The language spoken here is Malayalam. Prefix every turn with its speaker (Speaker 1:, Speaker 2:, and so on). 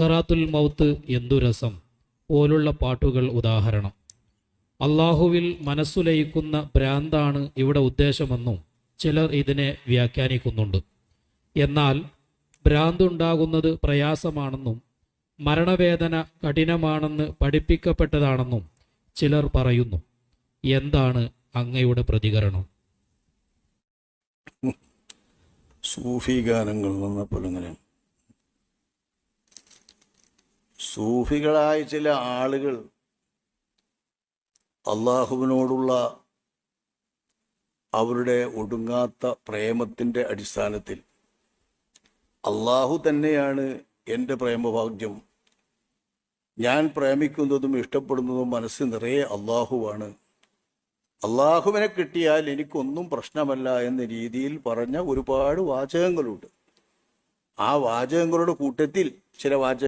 Speaker 1: സക്കറാത്തുൽ മൗത്ത് എന്തു രസം? പോലുള്ള പാട്ടുകൾ ഉദാഹരണം. അള്ളാഹുവിൽ മനസ്സുലയിക്കുന്ന ഭ്രാന്താണ് ഇവിടെ ഉദ്ദേശമെന്നും ചിലർ ഇതിനെ വ്യാഖ്യാനിക്കുന്നുണ്ട്. എന്നാൽ ഭ്രാന്തുണ്ടാകുന്നത് പ്രയാസമാണെന്നും മരണവേദന കഠിനമാണെന്ന് പഠിപ്പിക്കപ്പെട്ടതാണെന്നും ചിലർ പറയുന്നു. എന്താണ് അങ്ങയുടെ പ്രതികരണം?
Speaker 2: സൂഫി ഗാനങ്ങൾ വന്നപ്പോൾ ഇങ്ങനെ സൂഫികളായ ചില ആളുകൾ അള്ളാഹുവിനോടുള്ള അവരുടെ ഒടുങ്ങാത്ത പ്രേമത്തിന്റെ അടിസ്ഥാനത്തിൽ അള്ളാഹു തന്നെയാണ് എന്റെ പ്രേമഭാഗ്യം. ഞാൻ പ്രേമിക്കുന്നതും ഇഷ്ടപ്പെടുന്നതും മനസ്സ് നിറയെ അള്ളാഹുവാണ്. അള്ളാഹുവിനെ കിട്ടിയാൽ എനിക്കൊന്നും പ്രശ്നമല്ല എന്ന രീതിയിൽ പറഞ്ഞ ഒരുപാട് വാചകങ്ങളുണ്ട്. ആ വാചകങ്ങളുടെ കൂട്ടത്തിൽ ചില വാചക